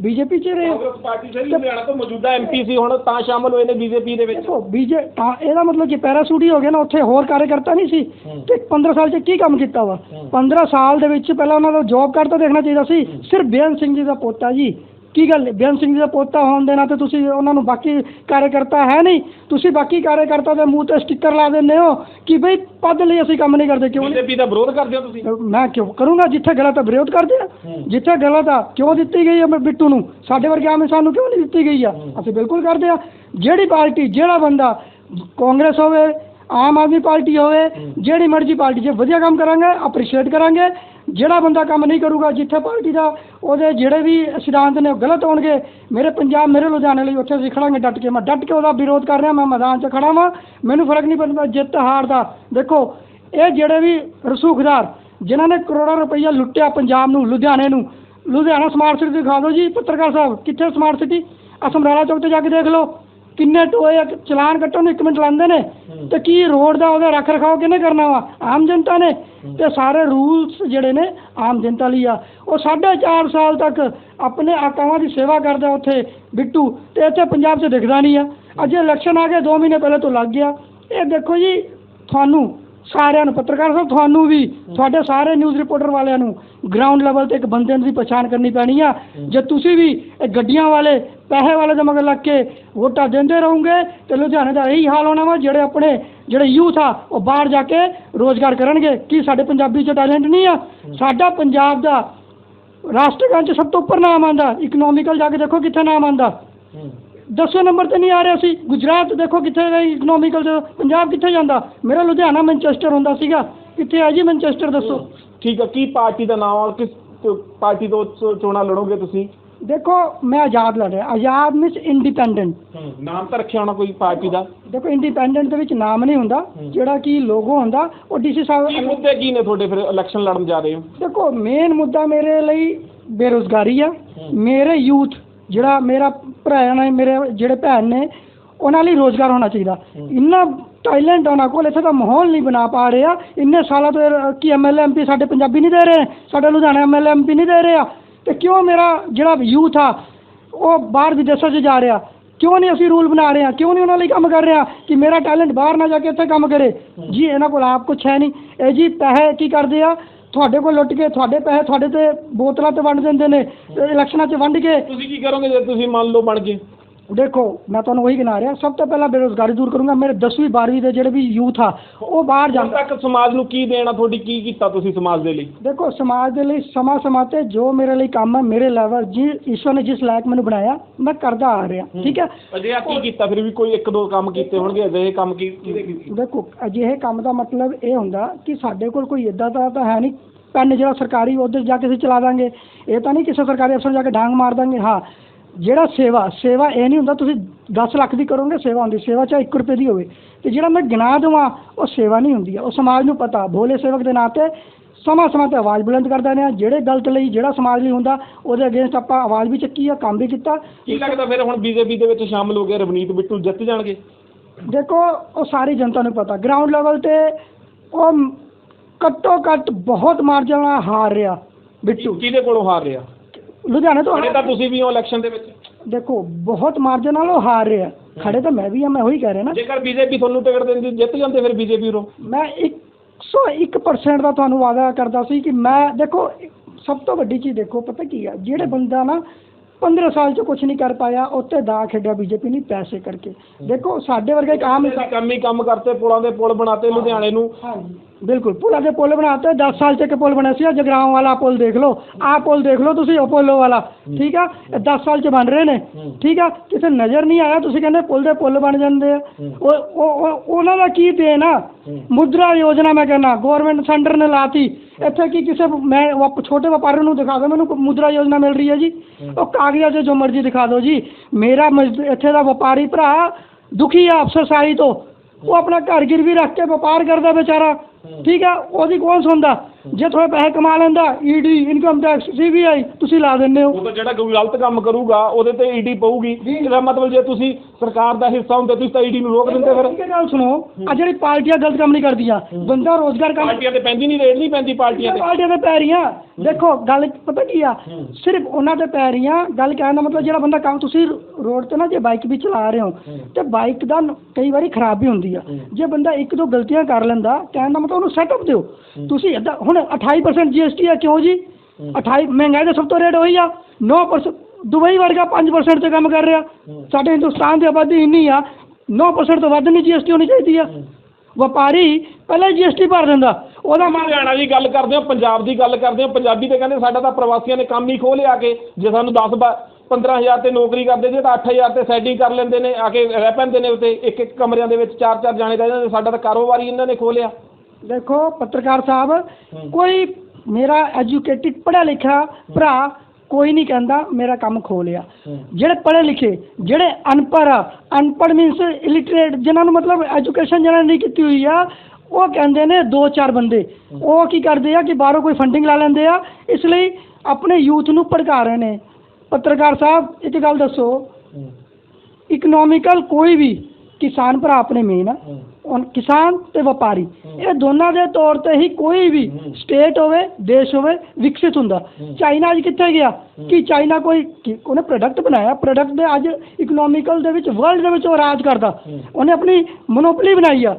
ਬੀਜੇਪੀ 'ਚ ਰਿਹਾ
ਕਾਂਗਰਸ ਪਾਰਟੀ ਸੇ ਲੁਧਿਆਣਾ ਤੋਂ ਮੌਜੂਦਾ ਐਮਪੀ ਸੀ ਹੁਣ ਤਾਂ ਸ਼ਾਮਲ ਹੋਏ ਨੇ ਬੀਜੇਪੀ ਦੇ ਵਿੱਚ।
ਦੇਖੋ ਬੀਜੇ ਤਾਂ ਇਹਦਾ ਮਤਲਬ ਕਿ ਪੈਰਾਸੂਟ ਹੀ ਹੋ ਗਿਆ ਨਾ ਉੱਥੇ ਹੋਰ ਕਾਰਜਕਰਤਾ ਨਹੀਂ ਸੀ। ਤੇ 15 ਸਾਲ 'ਚ ਕੀ ਕੰਮ ਕੀਤਾ ਵਾ? 15 ਸਾਲ ਦੇ ਵਿੱਚ ਪਹਿਲਾਂ ਉਹਨਾਂ ਦਾ ਜੌਬ ਕਰਤਾ ਦੇਖਣਾ ਚਾਹੀਦਾ ਸੀ। ਸਿਰਫ ਬੇਅੰਤ ਸਿੰਘ ਜੀ ਦਾ ਪੋਤਾ ਜੀ। ਕੀ ਗੱਲ? ਬੇਅੰਤ ਸਿੰਘ ਜੀ ਦਾ ਪੋਤਾ ਹੋਣ ਦੇ ਨਾਤੇ ਤੁਸੀਂ ਉਹਨਾਂ ਨੂੰ ਬਾਕੀ ਕਾਰਜਕਰਤਾ ਹੈ ਨਹੀਂ? ਤੁਸੀਂ ਬਾਕੀ ਕਾਰਜਕਰਤਾ ਦੇ ਮੂੰਹ ਤੇ ਸਟicker ਲਾ ਦਿੰਦੇ ਹੋ ਕਿ ਬਈ ਪਦ ਲਈ ਅਸੀਂ ਕੰਮ ਨਹੀਂ ਕਰਦੇ ਕਿਉਂ
ਬੀਜੇਪੀ ਦਾ ਵਿਰੋਧ ਕਰਦੇ ਹੋ ਤੁਸੀਂ?
ਮੈਂ ਕਿਉਂ ਕਰੂੰਗਾ? ਜਿੱਥੇ ਗਲਤ ਹੈ ਵਿਰੋਧ ਕਰਦੇ ਆ। ਜਿੱਥੇ ਗਲਤ ਆ ਕਿਉਂ ਦਿੱਤੀ ਗਈ ਹੈ ਮੈਂ ਬਿੱਟੂ ਨੂੰ? ਸਾਡੇ ਵਰਗੇ ਆਮ ਇਨਸਾਨ ਨੂੰ ਕਿਉਂ ਨਹੀਂ ਦਿੱਤੀ ਗਈ ਆ? ਅਸੀਂ ਬਿਲਕੁਲ ਕਰਦੇ ਆ। ਜਿਹੜੀ ਪਾਰਟੀ ਜਿਹੜਾ ਬੰਦਾ ਕਾਂਗਰਸ ਹੋਵੇ ਆਮ ਆਦਮੀ ਪਾਰਟੀ ਹੋਵੇ ਜਿਹੜੀ ਮਰਜ਼ੀ ਪਾਰਟੀ 'ਚ ਵਧੀਆ ਕੰਮ ਕਰਾਂਗੇ ਅਪਰੀਸ਼ੀਏਟ ਕਰਾਂਗੇ ਜਿਹੜਾ ਬੰਦਾ ਕੰਮ ਨਹੀਂ ਕਰੂਗਾ, ਜਿੱਥੇ ਪਾਰਟੀ ਦਾ ਉਹਦੇ ਜਿਹੜੇ ਵੀ ਸਿਧਾਂਤ ਨੇ ਉਹ ਗਲਤ ਹੋਣਗੇ। ਮੇਰੇ ਪੰਜਾਬ, ਮੇਰੇ ਲੁਧਿਆਣੇ ਲਈ ਉੱਥੇ ਅਸੀਂ ਖੜਾਂਗੇ ਡਟ ਕੇ। ਮੈਂ ਡਟ ਕੇ ਉਹਦਾ ਵਿਰੋਧ ਕਰ ਰਿਹਾ, ਮੈਂ ਮੈਦਾਨ 'ਚ ਖੜਾ ਵਾਂ। ਮੈਨੂੰ ਫ਼ਰਕ ਨਹੀਂ ਪੈਂਦਾ ਜਿੱਤ ਹਾਰ ਦਾ। ਦੇਖੋ, ਇਹ ਜਿਹੜੇ ਵੀ ਰਸੂਖਦਾਰ, ਜਿਨ੍ਹਾਂ ਨੇ ਕਰੋੜਾਂ ਰੁਪਈਆ ਲੁੱਟਿਆ ਪੰਜਾਬ ਨੂੰ, ਲੁਧਿਆਣੇ ਨੂੰ। ਲੁਧਿਆਣਾ ਸਮਾਰਟ ਸਿਟੀ ਦਿਖਾ ਦਿਓ ਜੀ, ਪੱਤਰਕਾਰ ਸਾਹਿਬ, ਕਿੱਥੇ ਸਮਾਰਟ ਸਿਟੀ ਅਸਮਰਾਲਾ ਚੌਕ ਤੇ ਜਾ ਕੇ ਦੇਖ ਲਓ। ਕਿੰਨੇ ਟੋਏ ਆ, ਚਲਾਨ ਕੱਟਣ ਨੂੰ 1 ਮਿੰਟ ਲਾਉਂਦੇ ਨੇ। ਤੇ ਕੀ ਰੋਡ ਦਾ ਉਹਦਾ ਰੱਖ ਰਖਾਓ ਕਿਹਨੇ ਕਰਨਾ ਵਾ? ਆਮ ਜਨਤਾ ਨੇ। ਤੇ ਸਾਰੇ ਰੂਲਸ ਜਿਹੜੇ ਨੇ ਆਮ ਜਨਤਾ ਲਈ ਆ। ਉਹ ਸਾਢੇ ਚਾਰ ਸਾਲ ਤੱਕ ਆਪਣੇ ਆਕਾਵਾਂ ਦੀ ਸੇਵਾ ਕਰਦਾ ਉੱਥੇ ਬਿੱਟੂ। ਤੇ ਇੱਥੇ ਪੰਜਾਬ 'ਚ ਦਿਖਦਾ ਨਹੀਂ ਆ। ਅਜੇ ਇਲੈਕਸ਼ਨ ਆ ਗਏ 2 ਮਹੀਨੇ ਪਹਿਲੇ ਤੋਂ ਲੱਗ ਗਿਆ। ਇਹ ਦੇਖੋ ਜੀ ਤੁਹਾਨੂੰ ਸਾਰਿਆਂ ਨੂੰ, ਪੱਤਰਕਾਰ ਸਾਹਿਬ, ਤੁਹਾਨੂੰ ਵੀ, ਤੁਹਾਡੇ ਸਾਰੇ ਨਿਊਜ਼ ਰਿਪੋਰਟਰ ਵਾਲਿਆਂ ਨੂੰ ਗਰਾਊਂਡ ਲੈਵਲ ਤੇ ਇੱਕ ਬੰਦੇ ਦੀ ਪਛਾਣ ਕਰਨੀ ਪੈਣੀ ਆ। ਜੇ ਤੁਸੀਂ ਵੀ ਇਹ ਗੱਡੀਆਂ ਵਾਲੇ, ਪੈਸੇ ਵਾਲੇ ਦੇ ਮਗਰ ਲੱਗ ਕੇ ਵੋਟਾਂ ਦਿੰਦੇ ਰਹੋਗੇ, ਤੇ ਲੁਧਿਆਣੇ ਦਾ ਇਹੀ ਹਾਲ ਹੋਣਾ ਵਾ, ਜਿਹੜੇ ਆਪਣੇ, ਜਿਹੜੇ ਯੂਥ ਆ, ਉਹ ਬਾਹਰ ਜਾ ਕੇ ਰੋਜ਼ਗਾਰ ਕਰਨਗੇ। ਕੀ ਸਾਡੇ ਪੰਜਾਬੀ 'ਚ ਟੈਲੈਂਟ ਨਹੀਂ ਆ? ਸਾਡਾ ਪੰਜਾਬ ਦਾ ਰਾਸ਼ਟਰਗੰਜ 'ਚ ਸਭ ਤੋਂ ਉੱਪਰ ਨਾਮ ਆਂਦਾ ਇਕਨੋਮਿਕਲ ਜਾ ਕੇ ਦੇਖੋ ਕਿੱਥੇ ਨਾਮ ਆਂਦਾ ਦਸਵੇਂ ਨੰਬਰ ਤੇ ਨਹੀਂ ਆ ਰਿਹਾ ਸੀ। ਗੁਜਰਾਤ ਦੇਖੋ ਕਿੱਥੇ ਗਈ ਇਕਨੋਮਿਕਲ 'ਚ। ਪੰਜਾਬ ਕਿੱਥੇ ਜਾਂਦਾ? ਮੇਰਾ ਲੁਧਿਆਣਾ ਮੈਨਚੈਸਟਰ ਹੁੰਦਾ ਸੀਗਾ। ਕਿੱਥੇ ਆ ਜੀ ਮੈਨਚੈਸਟਰ ਦੱਸੋ?
ਠੀਕ ਹੈ ਕੀ ਪਾਰਟੀ ਦਾ ਨਾਮ ਔਰ ਕਿਸ ਪਾਰਟੀ ਤੋਂ ਚ- ਚੋਣਾਂ ਲੜੋਗੇ ਤੁਸੀਂ?
ਦੇਖੋ ਮੈਂ ਆਜ਼ਾਦ ਲੜ ਰਿਹਾ। ਆਜ਼ਾਦ ਮਿਸ ਇੰਡੀਪੈਂਡੈਂਟ
ਨਾਮ ਤਾਂ ਰੱਖਿਆ ਹੋਣਾ ਕੋਈ ਪਾਰਟੀ ਦਾ?
ਦੇਖੋ ਇੰਡੀਪੈਂਡੈਂਟ ਦੇ ਵਿੱਚ ਨਾਮ ਨਹੀਂ ਹੁੰਦਾ। ਜਿਹੜਾ ਕਿ ਲੋਗੋ ਹੁੰਦਾ ਉਹ ਡੀਸੀ
ਕੀ
ਸਾਹਿਬ
ਮੁੱਦੇ ਕੀ ਨੇ ਤੁਹਾਡੇ ਫਿਰ ਇਲੈਕਸ਼ਨ ਲੜਨ ਜਾ ਰਹੇ ਹੋ?
ਦੇਖੋ ਮੇਨ ਮੁੱਦਾ ਮੇਰੇ ਲਈ ਬੇਰੁਜ਼ਗਾਰੀ ਆ। ਮੇਰੇ ਯੂਥ ਜਿਹੜਾ ਮੇਰਾ ਭਰਾ ਨੇ ਮੇਰੇ ਜਿਹੜੇ ਭੈਣ ਨੇ ਉਹਨਾਂ ਲਈ ਰੋਜ਼ਗਾਰ ਹੋਣਾ ਚਾਹੀਦਾ। ਇੰਨਾ ਟੈਲੈਂਟ ਉਹਨਾਂ ਕੋਲ ਇੱਥੇ ਤਾਂ ਮਾਹੌਲ ਨਹੀਂ ਬਣਾ ਪਾ ਰਹੇ। ਆ ਇੰਨੇ ਸਾਲਾਂ ਤੋਂ ਇਹ ਕੀ ਐਮਐਲਏ ਐਮਪੀ ਸਾਡੇ ਪੰਜਾਬੀ ਨਹੀਂ ਦੇ ਰਹੇ ਸਾਡੇ ਲੁਧਿਆਣਾ ਐਮਐਲਏ ਐਮਪੀ ਨਹੀਂ ਦੇ ਰਹੇ ਆ। ਤੇ ਕਿਉਂ ਮੇਰਾ ਜਿਹੜਾ ਯੂਥ ਆ ਉਹ ਬਾਹਰ ਵਿਦੇਸ਼ਾਂ 'ਚ ਜਾ ਰਿਹਾ? ਕਿਉਂ ਨਹੀਂ ਅਸੀਂ ਰੂਲ ਬਣਾ ਰਹੇ ਹਾਂ ਕਿਉਂ ਨਹੀਂ ਉਹਨਾਂ ਲਈ ਕੰਮ ਕਰ ਰਹੇ ਹਾਂ ਕਿ ਮੇਰਾ ਟੈਲੈਂਟ ਬਾਹਰ ਨਾ ਜਾ ਕੇ ਇੱਥੇ ਕੰਮ ਕਰੇ? ਜੀ ਇਹਨਾਂ ਕੋਲ ਆਪ ਕੁਛ ਹੈ ਨਹੀਂ। ਇਹ ਜੀ ਪੈਸੇ ਕੀ ਕਰਦੇ ਆ? ਤੁਹਾਡੇ ਕੋਲ ਲੁੱਟ ਕੇ, ਤੁਹਾਡੇ ਪੈਸੇ ਤੁਹਾਡੇ ਤੇ ਬੋਤਲਾਂ ਤੇ ਵੰਡ ਦਿੰਦੇ ਨੇ ਇਲੈਕਸ਼ਨਾਂ 'ਚ ਵੰਡ ਕੇ।
ਤੁਸੀਂ ਕੀ ਕਰੋਗੇ ਜੇ ਤੁਸੀਂ ਮੰਨ ਲਓ ਬਣ ਗਏ?
ਦੇਖੋ ਮੈਂ ਤੁਹਾਨੂੰ ਉਹੀ ਗਿਣਾ ਰਿਹਾ ਸਭ ਤੋਂ ਪਹਿਲਾਂ ਬੇਰੁਜ਼ਗਾਰੀ ਦੂਰ ਕਰੂੰਗਾ। ਮੇਰੇ 10ਵੀਂ 12ਵੀਂ ਦੇ ਜਿਹੜੇ ਵੀ ਯੂਥ ਆ ਉਹ ਬਾਹਰ ਜਾਂਦਾ
ਤੱਕ ਸਮਾਜ ਨੂੰ ਕੀ ਦੇਣਾ ਤੁਹਾਡੀ ਕੀ ਕੀਤਾ ਤੁਸੀਂ ਸਮਾਜ ਦੇ ਲਈ?
ਦੇਖੋ ਸਮਾਜ ਦੇ ਲਈ ਸਮਾਂ ਸਮਾਂ ਤੇ ਜੋ ਮੇਰੇ ਲਈ ਕੰਮ ਹੈ ਮੇਰੇ ਲੈਵਲ ਜੀ ਈਸ਼ਵਰ ਨੇ ਜਿਸ ਲਾਇਕ ਮੈਨੂੰ ਬਣਾਇਆ ਮੈਂ ਕਰਦਾ ਆ ਰਿਹਾ ਠੀਕ ਹੈ?
ਅਜੇ ਆ ਕੀ ਕੀਤਾ? ਫਿਰ ਵੀ ਕੋਈ ਇੱਕ ਦੋ ਕੰਮ ਕੀਤੇ ਹੋਣਗੇ ਅਜਿਹੇ ਕੰਮ ਕੀ
ਦੇਖੋ ਅਜਿਹੇ ਕੰਮ ਦਾ ਮਤਲਬ ਇਹ ਹੁੰਦਾ ਕਿ ਸਾਡੇ ਕੋਲ ਕੋਈ ਇਦਾਂ ਦਾ ਤਾਂ ਹੈ ਨਹੀਂ। ਪੈਨ ਜਿਹੜਾ ਸਰਕਾਰੀ ਉਹਦੇ ਜਾ ਕੇ ਅਸੀਂ ਚਲਾ ਦਾਂਗੇ। ਇਹ ਤਾਂ ਨਹੀਂ ਕਿਸੇ ਸਰਕਾਰੀ ਅਫਸਰ ਜਾ ਕੇ ਡਾਂਗ ਮਾਰ ਦਾਂਗੇ। ਹਾਂ ਜਿਹੜਾ ਸੇਵਾ ਸੇਵਾ ਇਹ ਨਹੀਂ ਹੁੰਦਾ ਤੁਸੀਂ 10 ਲੱਖ ਦੀ ਕਰੋਗੇ ਸੇਵਾ ਹੁੰਦੀ ਸੇਵਾ ਚਾਹੇ 1 ਰੁਪਏ ਦੀ ਹੋਵੇ ਤੇ ਜਿਹੜਾ ਮੈਂ ਗਿਣਾ ਦੇਵਾਂ ਉਹ ਸੇਵਾ ਨਹੀਂ ਹੁੰਦੀ ਆ ਉਹ ਸਮਾਜ ਨੂੰ ਪਤਾ। ਭੋਲੇ ਸੇਵਕ ਦੇ ਨਾਂ ਤੇ ਸਮਾਂ ਸਮਾਂ ਤੇ ਆਵਾਜ਼ ਬੁਲੰਦ ਕਰਦਾ ਨੇ ਜਿਹੜੇ ਗਲਤ ਲਈ ਜਿਹੜਾ ਸਮਾਜ ਲਈ ਹੁੰਦਾ ਉਹਦੇ ਅਗੇਂਸਟ ਆਪਾਂ ਆਵਾਜ਼ ਵੀ ਚੱਕੀ ਆ ਕੰਮ ਵੀ ਕੀਤਾ।
ਕੀ ਲੱਗਦਾ ਫਿਰ ਹੁਣ ਬੀਜੇਪੀ ਦੇ ਵਿੱਚ ਸ਼ਾਮਲ ਹੋ ਗਏ ਰਵਨੀਤ ਬਿੱਟੂ ਜਿੱਤ ਜਾਣਗੇ?
ਦੇਖੋ ਉਹ ਸਾਰੀ ਜਨਤਾ ਨੂੰ ਪਤਾ। ਗਰਾਊਂਡ ਲੈਵਲ ਤੇ ਉਹ ਘੱਟੋ ਘੱਟ ਬਹੁਤ ਮਾਰਜਨ ਹਾਰ ਰਿਹਾ ਬਿੱਟੂ।
ਕਿਹਦੇ ਕੋਲੋਂ ਹਾਰ ਰਿਹਾ?
ਲੁਧਿਆਣੇ ਤੋਂ
ਖੜੇ ਤਾਂ ਤੁਸੀਂ ਵੀ ਹੋ ਇਲੈਕਸ਼ਨ ਦੇ ਵਿੱਚ।
ਦੇਖੋ ਬਹੁਤ ਮਾਰਜਨ ਨਾਲ ਉਹ ਹਾਰ ਰਿਹਾ। ਖੜੇ ਤਾਂ ਮੈਂ ਵੀ ਆ ਮੈਂ ਉਹੀ ਕਹਿ ਰਿਹਾ ਨਾ।
ਜੇਕਰ ਬੀਜੇਪੀ ਤੁਹਾਨੂੰ ਟਿਕਟ ਦਿੰਦੀ ਜਿੱਤ ਜਾਂਦੇ ਫਿਰ ਬੀਜੇਪੀ ਰੋ
ਮੈਂ 101% ਦਾ ਤੁਹਾਨੂੰ ਵਾਅਦਾ ਕਰਦਾ ਸੀ ਕਿ ਮੈਂ ਦੇਖੋ ਸਭ ਤੋਂ ਵੱਡੀ ਚੀਜ਼ ਦੇਖੋ ਪਤਾ ਕੀ ਆ? ਜਿਹੜੇ ਬੰਦਾ ਨਾ 15 ਸਾਲ ਚ ਕੁਝ ਨਹੀਂ ਕਰ ਪਾਇਆ ਉੱਤੇ ਦਾ ਖੇਡਿਆ ਬੀਜੇਪੀ ਨਹੀਂ ਪੈਸੇ ਕਰਕੇ। ਦੇਖੋ ਸਾਡੇ ਵਰਗੇ ਇੱਕ ਆਮ
ਕੰਮ ਹੀ ਕੰਮ ਕਰਤੇ ਪੁਲਾਂ ਦੇ ਪੁਲ ਬਣਾਤੇ ਲੁਧਿਆਣੇ ਨੂੰ।
ਹਾਂਜੀ। ਬਿਲਕੁਲ। ਪੁਲਾਂ ਦੇ ਪੁਲ ਬਣਾਤੇ 10 ਸਾਲ ਚ ਇੱਕ ਪੁਲ ਬਣਿਆ ਸੀ ਜਗਰਾਉਂ ਵਾਲਾ ਪੁਲ ਦੇਖ ਲਓ। ਆਹ ਪੁਲ ਦੇਖ ਲਓ ਤੁਸੀਂ ਅਪੋਲੋ ਵਾਲਾ। ਠੀਕ ਆ? ਇਹ 10 ਸਾਲ ਚ ਬਣ ਰਹੇ ਨੇ। ਠੀਕ ਆ? ਕਿਸੇ ਨਜ਼ਰ ਨਹੀਂ ਆਇਆ ਤੁਸੀਂ ਕਹਿੰਦੇ ਪੁਲ ਦੇ ਪੁਲ ਬਣ ਜਾਂਦੇ ਆ। ਉਹ ਉਹ- ਉਹ- ਉਹਨਾਂ ਦਾ ਕੀ ਦੇਣ ਆ? ਮੁਦਰਾ ਯੋਜਨਾ ਮੈਂ ਕਹਿੰਦਾ ਗਵਰਨਮੈਂਟ ਸੈਂਟਰ ਨੇ ਲਾਤੀ। ਇੱਥੇ ਕੀ ਕਿਸੇ ਮੈਂ ਛੋਟੇ ਵਪਾਰੀ ਨੂੰ ਦਿਖਾ ਦਿਓ ਮੈਨੂੰ ਮੁਦਰਾ ਯੋਜਨਾ ਮਿਲ ਰਹੀ ਹੈ ਜੀ। ਉਹ ਕਾਗਜ਼ਾਂ 'ਚ ਜੋ ਮਰਜ਼ੀ ਦਿਖਾ ਦਿਓ ਜੀ। ਮੇਰਾ ਇੱਥੇ ਦਾ ਵਪਾਰੀ ਭਰਾ ਦੁਖੀ ਆ ਅਫਸਰਸ਼ਾਹੀ ਤੋਂ। ਉਹ ਆਪਣਾ ਘਰ ਗਿਰਵੀ ਰੱਖ ਕੇ ਵਪਾਰ ਕਰਦਾ ਵਿਚਾਰਾ। ਠੀਕ ਆ? ਉਹਦੀ ਕੌਣ ਸੁਣਦਾ? ਜੇ ਥੋੜੇ ਪੈਸੇ ਕਮਾ ਲੈਂਦਾ ਈਡੀ ਇਨਕਮ ਟੈਕਸ ਸੀਬੀਆਈ ਤੁਸੀਂ ਲਾ ਦਿੰਦੇ ਹੋ।
ਉਹ ਤਾਂ ਜਿਹੜਾ ਕੋਈ ਗਲਤ ਕੰਮ ਕਰੂਗਾ ਉਹਦੇ ਤੇ ਈਡੀ ਪਊਗੀ। ਇਹਦਾ ਮਤਲਬ ਜੇ ਤੁਸੀਂ ਸਰਕਾਰ ਦਾ ਹਿੱਸਾ ਹੁੰਦੇ ਤੁਸੀਂ ਤਾਂ ਈਡੀ ਨੂੰ ਰੋਕ ਦਿੰਦੇ ਫਿਰ।
ਇੱਕ ਗੱਲ ਸੁਣੋ ਆ ਜਿਹੜੀ ਪਾਰਟੀਆਂ ਗਲਤ ਕੰਮ ਨਹੀਂ ਕਰਦੀਆਂ ਬੰਦਾ ਰੋਜ਼ਗਾਰ ਕੰਮ
ਪਾਰਟੀਆਂ ਤੇ ਪੈਂਦੀ ਨਹੀਂ ਰੇਡ ਨਹੀਂ ਪੈਂਦੀ ਪਾਰਟੀਆਂ ਤੇ।
ਪਾਰਟੀਆਂ ਤੇ ਪੈ ਰਹੀਆਂ। ਦੇਖੋ ਗੱਲ ਪਤਾ ਕੀ ਆ? ਸਿਰਫ ਉਹਨਾਂ ਤੇ ਪੈ ਰਹੀਆਂ ਗੱਲ ਕਹਿਣ ਦਾ ਮਤਲਬ ਜਿਹੜਾ ਬੰਦਾ ਕੰਮ ਤੁਸੀਂ ਰੋਡ ਤੇ ਨਾ ਜੇ ਬਾਈਕ ਵੀ ਚਲਾ ਰਹੇ ਹੋ ਤੇ ਬਾਈਕ ਦਾ ਕਈ ਵਾਰੀ ਖਰਾਬ ਵੀ ਹੁੰਦੀ ਆ। ਜੇ ਬੰਦਾ ਇੱਕ ਦੋ ਗਲਤੀਆਂ ਕਰ ਲੈਂਦਾ ਕਹਿਣ ਦਾ ਮਤਲਬ ਉਹਨੂੰ ਸੈਟਅਪ ਦਿਓ। ਤੁਸੀਂ ਏਦਾਂ ਹੁਣ 28% GST ਆ ਕਿਉਂ ਜੀ? 28 ਮਹਿੰਗਾਈ ਦਾ ਸਭ ਤੋਂ ਰੇਟ ਉਹੀ ਆ। 9% ਦੁਬਈ ਵਰਗਾ 5% ਤੇ ਕੰਮ ਕਰ ਰਿਹਾ। ਸਾਡੇ ਹਿੰਦੁਸਤਾਨ ਦੀ ਆਬਾਦੀ ਇੰਨੀ ਆ 9% ਤੋਂ ਵੱਧ ਨਹੀਂ GST ਹੋਣੀ ਚਾਹੀਦੀ ਆ। ਵਪਾਰੀ ਪਹਿਲਾਂ GST ਭਰ ਦਿੰਦਾ। ਉਹਦਾ ਮਾ-
ਹਰਿਆਣਾ ਦੀ ਗੱਲ ਕਰਦੇ ਹੋ ਪੰਜਾਬ ਦੀ ਗੱਲ ਕਰਦੇ ਹੋ ਪੰਜਾਬੀ ਤੇ ਕਹਿੰਦੇ ਸਾਡਾ ਤਾਂ ਪ੍ਰਵਾਸੀਆਂ ਨੇ ਕੰਮ ਹੀ ਖੋਹ ਲਿਆ ਕੇ ਜੇ ਸਾਨੂੰ 10 15000 ਤੇ ਨੌਕਰੀ ਕਰਦੇ ਜੇ ਤਾਂ 8000 ਤੇ ਸੈਟਿੰਗ ਕਰ ਲੈਂਦੇ ਨੇ ਆ ਕੇ ਰਹਿ ਪੈਂਦੇ ਨੇ ਉੱਤੇ। ਇੱਕ ਇੱਕ ਕਮਰਿਆਂ ਦੇ ਵਿੱਚ ਚਾਰ ਚਾਰ ਜਾਣੇ ਰਹਿ ਜਾਂਦੇ ਸਾਡਾ ਤਾਂ ਕਾਰੋਬਾਰ ਹੀ ਇਹਨਾਂ ਨੇ ਖੋਹ ਲਿਆ।
ਦੇਖੋ ਪੱਤਰਕਾਰ ਸਾਹਿਬ ਕੋਈ ਮੇਰਾ ਐਜੂਕੇਟਿਡ ਪੜ੍ਹਿਆ ਲਿਖਿਆ ਭਰਾ ਕੋਈ ਨਹੀਂ ਕਹਿੰਦਾ ਮੇਰਾ ਕੰਮ ਖੋ ਲਿਆ। ਜਿਹੜੇ ਪੜ੍ਹੇ ਲਿਖੇ ਜਿਹੜੇ ਅਨਪੜ੍ਹ ਆ ਅਨਪੜ੍ਹ ਮੀਨਸ ਇਲਿਟਰੇਟ ਜਿਨ੍ਹਾਂ ਨੂੰ ਮਤਲਬ ਐਜੂਕੇਸ਼ਨ ਜਿਹਨਾਂ ਨੇ ਨਹੀਂ ਕੀਤੀ ਹੋਈ ਆ ਉਹ ਕਹਿੰਦੇ ਨੇ ਦੋ ਚਾਰ ਬੰਦੇ ਉਹ ਕੀ ਕਰਦੇ ਆ ਕਿ ਬਾਹਰੋਂ ਕੋਈ ਫੰਡਿੰਗ ਲਾ ਲੈਂਦੇ ਆ ਇਸ ਲਈ ਆਪਣੇ ਯੂਥ ਨੂੰ ਭੜਕਾ ਰਹੇ ਨੇ। ਪੱਤਰਕਾਰ ਸਾਹਿਬ ਇੱਕ ਗੱਲ ਦੱਸੋ। ਇਕਨੋਮਿਕਲ ਕੋਈ ਵੀ ਕਿਸਾਨ ਭਰਾ ਆਪਣੇ ਮੇਨ ਆ। ਹੁਣ ਕਿਸਾਨ ਤੇ ਵਪਾਰੀ। ਇਹ ਦੋਨਾਂ ਦੇ ਤੌਰ ਤੇ ਹੀ ਕੋਈ ਵੀ ਸਟੇਟ ਹੋਵੇ ਦੇਸ਼ ਹੋਵੇ ਵਿਕਸਿਤ ਹੁੰਦਾ। ਚਾਈਨਾ ਅੱਜ ਕਿੱਥੇ ਗਿਆ? ਕਿ ਚਾਈਨਾ ਕੋਈ ਕਿ- ਉਹਨੇ ਪ੍ਰੋਡਕਟ ਬਣਾਇਆ। ਪ੍ਰੋਡਕਟ ਦੇ ਅੱਜ ਇਕਨੋਮਿਕਲ ਦੇ ਵਿੱਚ ਵਰਲਡ ਦੇ ਵਿੱਚ ਉਹ ਰਾਜ ਕਰਦਾ। ਉਹਨੇ ਆਪਣੀ ਮੋਨੋਪੋਲੀ ਬਣਾਈ ਆ।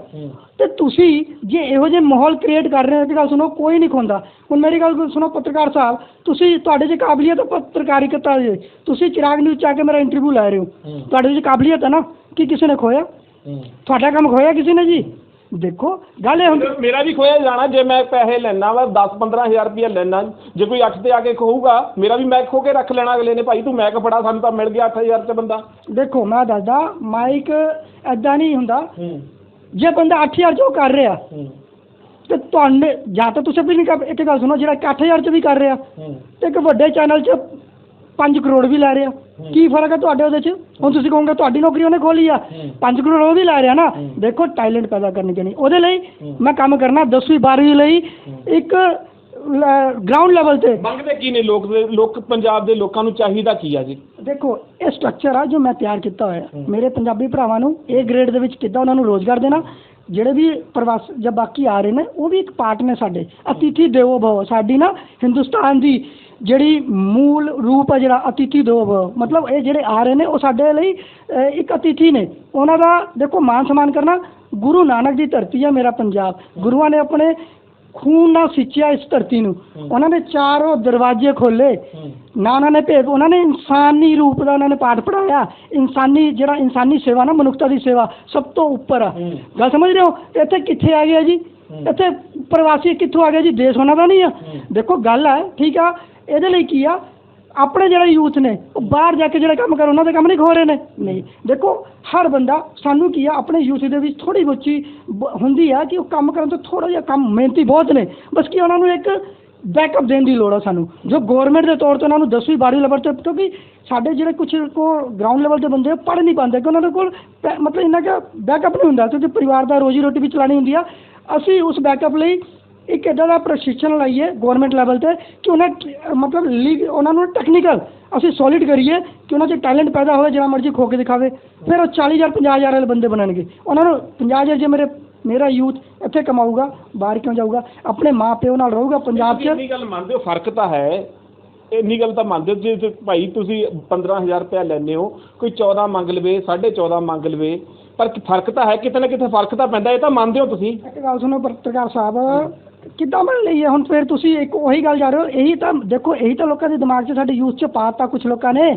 ਤੇ ਤੁਸੀਂ ਜੇ ਇਹੋ ਜਿਹੇ ਮਾਹੌਲ ਕ੍ਰੀਏਟ ਕਰ ਰਹੇ ਹੋ ਤੇ ਗੱਲ ਸੁਣੋ ਕੋਈ ਨਹੀਂ ਖੁੰਦਾ। ਹੁਣ ਮੇਰੀ ਗੱਲ ਸੁਣੋ ਪੱਤਰਕਾਰ ਸਾਹਿਬ ਤੁਸੀਂ ਤੁਹਾਡੇ 'ਚ ਕਾਬਲੀਅਤ ਪੱਤਰਕਾਰਿਤਾ ਦੀ। ਤੁਸੀਂ ਚਿਰਾਗ ਨਿਊਜ਼ 'ਚ ਕੇ ਮੇਰਾ ਇੰਟਰਵਿਊ ਲੈ ਰਹੇ ਹੋ। ਤੁਹਾਡੇ 'ਚ ਕਾਬਲੀਅਤ ਹੈ ਨਾ? ਕਿ ਕਿਸੇ ਨੇ ਖੋਇਆ? ਤੁਹਾਡਾ ਕੰਮ ਖੋਇਆ ਕਿਸੇ ਨੇ ਜੀ? ਦੇਖੋ ਗੱਲ ਇਹ ਹੁੰਦੀ
ਮੇਰਾ ਵੀ ਖੋਇਆ ਜਾਣਾ ਜੇ ਮੈਂ ਪੈਸੇ ਲੈਣਾ ਵਾ 10 15000 ਰੁਪਏ ਲੈਣਾ ਜੇ ਕੋਈ 8 ਤੇ ਆ ਕੇ ਖੋਊਗਾ ਮੇਰਾ ਵੀ ਮੈਕ ਖੋ ਕੇ ਰੱਖ ਲੈਣਾ ਅਗਲੇ ਨੇ ਭਾਈ ਤੂੰ ਮੈਕ ਫੜਾ ਸਾਨੂੰ ਤਾਂ ਮਿਲ ਗਿਆ 8000 ਚ ਬੰਦਾ।
ਦੇਖੋ ਮੈਂ ਦੱਸਦਾ ਮਾਈਕ ਐਦਾਂ ਨਹੀਂ ਹੁੰਦਾ। ਜੇ ਬੰਦਾ 8000 ਚੋਂ ਕਰ ਰਿਹਾ ਤੇ ਤੁਹਾਨੂੰ ਜਾਂ ਤਾਂ ਤੁਸੀਂ ਵੀ ਨਹੀਂ ਇੱਕ ਗੱਲ ਸੁਣੋ ਜਿਹੜਾ 8000 ਚ ਵੀ ਕਰ ਰਿਹਾ ਤੇ ਇੱਕ ਵੱਡੇ ਚੈਨਲ 'ਚ 5 ਕਰੋੜ ਵੀ ਲੈ ਰਿਹਾ। ਕੀ ਫ਼ਰਕ ਹੈ ਤੁਹਾਡੇ ਉਹਦੇ 'ਚ? ਹੁਣ ਤੁਸੀਂ ਕਹੋਗੇ ਤੁਹਾਡੀ ਨੌਕਰੀ ਉਹਨੇ ਖੋਲੀ ਆ। 5 ਕਰੋੜ ਉਹ ਵੀ ਲੈ ਰਿਹਾ ਨਾ। ਦੇਖੋ ਟੈਲੈਂਟ ਪੈਦਾ ਕਰਨੀ ਚਾਹੀਦੀ ਉਹਦੇ ਲਈ ਮੈਂ ਕੰਮ ਕਰਨਾ 10ਵੀਂ 12ਵੀਂ ਲਈ ਇੱਕ ਗਰਾਊਂਡ ਲੈਵਲ ਤੇ।
ਮੰਗਦੇ ਕੀ ਨੇ ਲੋਕ ਦੇ- ਲੋਕ ਪੰਜਾਬ ਦੇ ਲੋਕਾਂ ਨੂੰ ਚਾਹੀਦਾ ਕੀ ਆ ਜੀ?
ਦੇਖੋ ਇਹ ਸਟਰਕਚਰ ਆ ਜੋ ਮੈਂ ਤਿਆਰ ਕੀਤਾ ਹੋਇਆ। ਮੇਰੇ ਪੰਜਾਬੀ ਭਰਾਵਾਂ ਨੂੰ ਇਹ ਗ੍ਰੇਡ ਦੇ ਵਿੱਚ ਕਿੱਦਾਂ ਉਹਨਾਂ ਨੂੰ ਰੋਜ਼ਗਾਰ ਦੇਣਾ ਜਿਹੜੇ ਵੀ ਪ੍ਰਵਾਸ ਜਾਂ ਬਾਕੀ ਆ ਰਹੇ ਨੇ ਉਹ ਵੀ ਇੱਕ ਪਾਰਟ ਨੇ ਸਾਡੇ। ਅਤਿਥੀ ਦੇਵੋ ਭਵ ਸਾਡੀ ਨਾ ਹਿੰਦੁਸਤਾਨ ਦੀ ਜਿਹੜੀ ਮੂਲ ਰੂਪ ਹੈ ਜਿਹੜਾ ਅਤਿਥੀ ਦੇਵੋ ਮਤਲਬ ਇਹ ਜਿਹੜੇ ਆ ਰਹੇ ਨੇ ਉਹ ਸਾਡੇ ਲਈ ਇੱਕ ਅਤਿਥੀ ਨੇ। ਉਹਨਾਂ ਦਾ ਦੇਖੋ ਮਾਨ ਸਨਮਾਨ ਕਰਨਾ ਗੁਰੂ ਨਾਨਕ ਦੀ ਧਰਤੀ ਹੈ ਮੇਰਾ ਪੰਜਾਬ। ਗੁਰੂਆਂ ਨੇ ਆਪਣੇ ਖੂਨ ਨਾਲ ਸਿੱਚਿਆ ਇਸ ਧਰਤੀ ਨੂੰ। ਉਹਨਾਂ ਨੇ ਚਾਰੋਂ ਦਰਵਾਜ਼ੇ ਖੋਲੇ ਨਾ ਉਹਨਾਂ ਨੇ ਭੇਦ ਉਹਨਾਂ ਨੇ ਇਨਸਾਨੀ ਰੂਪ ਦਾ ਉਹਨਾਂ ਨੇ ਪਾਠ ਪੜਾਇਆ ਇਨਸਾਨੀ ਜਿਹੜਾ ਇਨਸਾਨੀ ਸੇਵਾ ਨਾ ਮਨੁੱਖਤਾ ਦੀ ਸੇਵਾ ਸਭ ਤੋਂ ਉੱਪਰ ਆ। ਗੱਲ ਸਮਝ ਰਹੇ ਹੋ? ਇੱਥੇ ਕਿੱਥੇ ਆ ਗਿਆ ਜੀ? ਇੱਥੇ ਪ੍ਰਵਾਸੀ ਕਿੱਥੋਂ ਆ ਗਿਆ ਜੀ? ਦੇਸ਼ ਉਹਨਾਂ ਦਾ ਨਹੀਂ ਆ। ਦੇਖੋ ਗੱਲ ਹੈ ਠੀਕ ਆ ਇਹਦੇ ਲਈ ਕੀ ਆ? ਆਪਣੇ ਜਿਹੜੇ ਯੂਥ ਨੇ, ਉਹ ਬਾਹਰ ਜਾ ਕੇ ਜਿਹੜੇ ਕੰਮ ਕਰ, ਉਹਨਾਂ ਦੇ ਕੰਮ ਨਹੀਂ ਖੋ ਰਹੇ ਨੇ। ਨਹੀਂ। ਦੇਖੋ, ਹਰ ਬੰਦਾ ਸਾਨੂੰ ਕੀ ਆ, ਆਪਣੇ ਯੂਥ ਦੇ ਵਿੱਚ ਥੋੜੀ ਬੱਚੀ ਹੁੰਦੀ ਆ ਕਿ ਉਹ ਕੰਮ ਕਰਨ ਤੋਂ ਥੋੜਾ ਜਿਹਾ ਕੰਮ, ਮਿਹਨਤੀ ਬਹੁਤ ਨੇ। ਬਸ ਕਿ ਉਹਨਾਂ ਨੂੰ ਇੱਕ ਬੈਕਅਪ ਦੇਣ ਦੀ ਲੋੜ ਆ ਸਾਨੂੰ। ਜੋ ਗਵਰਨਮੈਂਟ ਦੇ ਤੌਰ ਤੇ ਉਹਨਾਂ ਨੂੰ 10ਵੀਂ 12ਵੀਂ ਲੈਵਲ ਤੇ, ਕਿਉਂਕਿ ਸਾਡੇ ਜਿਹੜੇ ਕੁਝ ਕੋ ਗਰਾਊਂਡ ਲੈਵਲ ਦੇ ਬੰਦੇ ਪੜ੍ਹ ਨਹੀਂ ਪਾਉਂਦੇ ਕਿ ਉਹਨਾਂ ਦੇ ਕੋਲ ਪੈ- ਮਤਲਬ ਇੰਨਾ ਕਿ ਬੈਕਅਪ ਨਹੀਂ ਹੁੰਦਾ, ਕਿਉਂਕਿ ਪਰਿਵਾਰ ਦਾ ਰੋਜੀ ਰੋਟੀ ਵੀ ਚਲਾਉਣੀ ਹੁੰਦੀ ਆ। ਅਸੀਂ ਉਸ ਬੈਕਅਪ ਲਈ ਇੱਕ ਇੱਦਾਂ ਦਾ ਪ੍ਰਸ਼ਿਕਸ਼ਣ ਲਾਈਏ ਗਵਰਨਮੈਂਟ ਲੈਵਲ ਤੇ ਕਿ ਉਹਨਾਂ ਮਤਲਬ ਲੀਗ ਉਹਨਾਂ ਨੂੰ ਟੈਕਨੀਕਲ ਅਸੀਂ ਸੋਲਿਡ ਕਰੀਏ ਕਿ ਉਹਨਾਂ 'ਚ ਟੈਲੈਂਟ ਪੈਦਾ ਹੋਵੇ ਜਿਹੜਾ ਮਰਜ਼ੀ ਖੋ ਕੇ ਦਿਖਾਵੇ। ਫਿਰ ਉਹ 40000 50000 ਵਾਲੇ ਬੰਦੇ ਬਣਨਗੇ। ਉਹਨਾਂ ਨੂੰ 50000 ਜੇ ਮੇਰੇ ਮੇਰਾ ਯੂਥ ਇੱਥੇ ਕਮਾਊਗਾ ਬਾਹਰ ਕਿਉਂ ਜਾਊਗਾ? ਆਪਣੇ ਮਾਂ ਪਿਓ ਨਾਲ ਰਹੂਗਾ ਪੰਜਾਬ 'ਚ।
ਇੰਨੀ ਗੱਲ ਮੰਨਦੇ ਹੋ ਫ਼ਰਕ ਤਾਂ ਹੈ। ਇੰਨੀ ਗੱਲ ਤਾਂ ਮੰਨਦੇ ਹੋ ਜੇ ਭਾਈ ਤੁਸੀਂ 15000 ਰੁਪਇਆ ਲੈਂਦੇ ਹੋ ਕੋਈ 14 ਮੰਗ ਲਵੇ 14.5 ਮੰਗ ਲਵੇ ਪਰ ਫ਼ਰਕ ਤਾਂ ਹੈ ਕਿਤੇ ਨਾ ਕਿਤੇ ਫ਼ਰਕ ਤਾਂ ਪੈਂਦਾ ਇਹ ਤਾਂ ਮੰਨਦੇ ਹੋ ਤੁਸੀਂ।
ਇੱਕ ਗੱਲ ਸੁਣੋ ਪੱਤਰਕਾਰ ਸਾਹਿਬ ਕਿੱਦਾਂ ਬਣ ਲਈ ਹੈ? ਹੁਣ ਫਿਰ ਤੁਸੀਂ ਇੱਕ ਉਹੀ ਗੱਲ ਜਾ ਰਹੇ ਹੋ ਇਹੀ ਤਾਂ ਦੇਖੋ ਇਹੀ ਤਾਂ ਲੋਕਾਂ ਦੇ ਦਿਮਾਗ 'ਚ ਸਾਡੇ ਯੂਥ 'ਚ ਪਾਤਾ ਕੁਝ ਲੋਕਾਂ ਨੇ।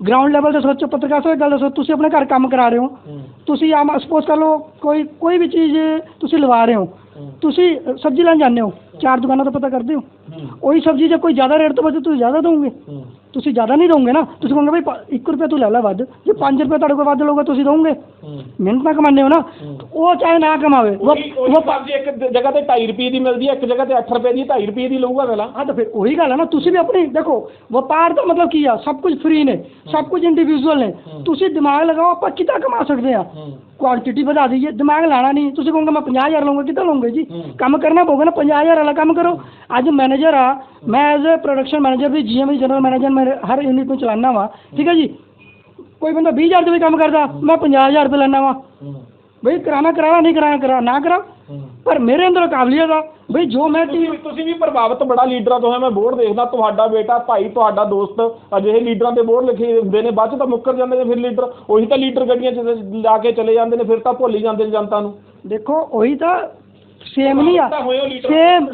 ਗਰਾਊਂਡ ਲੈਵਲ ਤੇ ਸੋਚੋ ਪੱਤਰਕਾਰ ਸਾਹਿਬ ਗੱਲ ਦੱਸੋ ਤੁਸੀਂ ਆਪਣੇ ਘਰ ਕੰਮ ਕਰਾ ਰਹੇ ਹੋ। ਤੁਸੀਂ ਆਮ ਸਪੋਜ਼ ਕਰ ਲਓ ਕੋਈ ਕੋਈ ਵੀ ਚੀਜ਼ ਤੁਸੀਂ ਲਵਾ ਰਹੇ ਹੋ। ਤੁਸੀਂ ਸਬਜ਼ੀ ਲੈਣ ਜਾਂਦੇ ਹੋ। ਚਾਰ ਦੁਕਾਨਾਂ ਤੋਂ ਪਤਾ ਕਰਦੇ ਹੋ। ਉਹੀ ਸਬਜ਼ੀ ਜੇ ਕੋਈ ਜ਼ਿਆਦਾ ਰੇਟ ਤੋਂ ਬਚੇ ਤੁਸੀਂ ਜ਼ਿਆਦਾ ਦੋਗੇ ਤੁਸੀਂ ਜ਼ਿਆਦਾ ਨਹੀਂ ਦੋਗੇ ਨਾ। ਤੁਸੀਂ ਕਹੋਗੇ ਭਾਈ ਪ- ਇੱਕ ਰੁਪਏ ਤੂੰ ਲੈ ਲੈ ਵੱਧ। ਜੇ 5 ਰੁਪਏ ਤੁਹਾਡੇ ਕੋਲ ਵੱਧ ਲਊਗਾ ਤੁਸੀਂ ਦੋਗੇ ਮਿਹਨਤ ਨਾਲ ਕਮਾਉਂਦੇ ਹੋ ਨਾ। ਉਹ ਚਾਹੇ ਨਾ ਕਮਾਵੇ ਉਹ
ਸਬਜ਼ੀ ਇੱਕ ਜਗ੍ਹਾ ਤੇ 2.5 ਰੁਪਏ ਦੀ ਮਿਲਦੀ ਹੈ ਇੱਕ ਜਗ੍ਹਾ ਤੇ 8 ਰੁਪਏ ਦੀ 2.5 ਰੁਪਏ ਦੀ ਲਊਗਾ ਅਗਲਾ
ਹਾਂ ਤਾਂ ਫਿਰ ਉਹੀ ਗੱਲ ਹੈ ਨਾ। ਤੁਸੀਂ ਵੀ ਆਪਣੀ ਦੇਖੋ ਵਪਾਰ ਦਾ ਮਤਲਬ ਕੀ ਆ? ਸਭ ਕੁਝ ਫ੍ਰੀ ਨੇ। ਸਭ ਕੁਝ ਇੰਡੀਵਿਜੂਅਲ ਨੇ। ਤੁਸੀਂ ਦਿਮਾਗ ਲਗਾਓ ਆਪਾਂ ਕਿੱਦਾਂ ਕਮਾ ਸਕਦੇ ਆ ਕੁਆਂਟੀਟੀ ਵਧਾ ਦਈਏ ਦਿਮਾਗ ਲਾਣਾ ਨਹੀਂ। ਤੁਸੀਂ ਕਹੋਗੇ ਮੈਂ 50000 ਲਵਾਂਗਾ ਕਿੱਦਾਂ ਲਵਾਂਗੇ ਜੀ? ਕੰਮ ਕਰਨਾ ਪਊਗਾ ਨਾ 50000 ਵਾਲਾ ਕੰਮ ਕਰੋ। ਅੱਜ ਮੈਨੇਜਰ ਆ ਮੈਂ ਐਜ਼ ਅ ਪ੍ਰੋਡਕਸ਼ਨ ਮੈਨੇਜਰ ਵੀ ਜੀਐਮ ਜਨਰਲ ਮੈਨੇਜਰ ਮੈਂ ਹਰ ਯੂਨਿਟ ਨੂੰ ਚਲਾਉਣਾ ਵਾ। ਠੀਕ ਹੈ ਜੀ? ਕੋਈ ਬੰਦਾ 20000 ਦੇ ਵੀ ਕੰਮ ਕਰਦਾ ਮੈਂ 50000 ਰੁਪਏ ਲੈਣਾ ਵਾ। ਬਈ ਕਰਾਣਾ ਕਰਾਣਾ ਨਹੀਂ ਕਰਾਣਾ ਕਰਾ ਨਾ ਕਰਾ ਪਰ ਮੇਰੇ ਅੰਦਰ ਕਾਬਲੀਅਤ ਆ। ਬਈ ਜੋ ਮੈਂ
ਤੁਸੀਂ ਤੁਸੀਂ ਵੀ ਪ੍ਰਭਾਵਿਤ ਬੜਾ ਲੀਡਰਾਂ ਤੋਂ ਹੈ ਮੈਂ ਬੋਰਡ ਦੇਖਦਾ ਤੁਹਾਡਾ ਬੇਟਾ ਭਾਈ ਤੁਹਾਡਾ ਦੋਸਤ ਅਜਿਹੇ ਲੀਡਰਾਂ ਦੇ ਬੋਰਡ ਲਿਖੇ ਹੁੰਦੇ ਨੇ ਬਾਅਦ ਚ ਤਾਂ ਮੁੱਕਰ ਜਾਂਦੇ ਨੇ ਫਿਰ ਲੀਡਰ। ਉਹੀ ਤਾਂ ਲੀਡਰ ਗੱਡੀਆਂ ਚ ਲਾ ਕੇ ਚਲੇ ਜਾਂਦੇ ਨੇ ਫਿਰ ਤਾਂ ਭੁੱਲ ਹੀ ਜਾਂਦੇ ਨੇ ਜਨਤਾ ਨੂੰ।
ਦੇਖੋ ਉਹੀ ਤਾਂ ਸੇਮ ਨਹੀਂ ਆ।
ਤਾਂ ਹੋਏ ਹੋ ਲੀਡਰ।
ਸੇਮ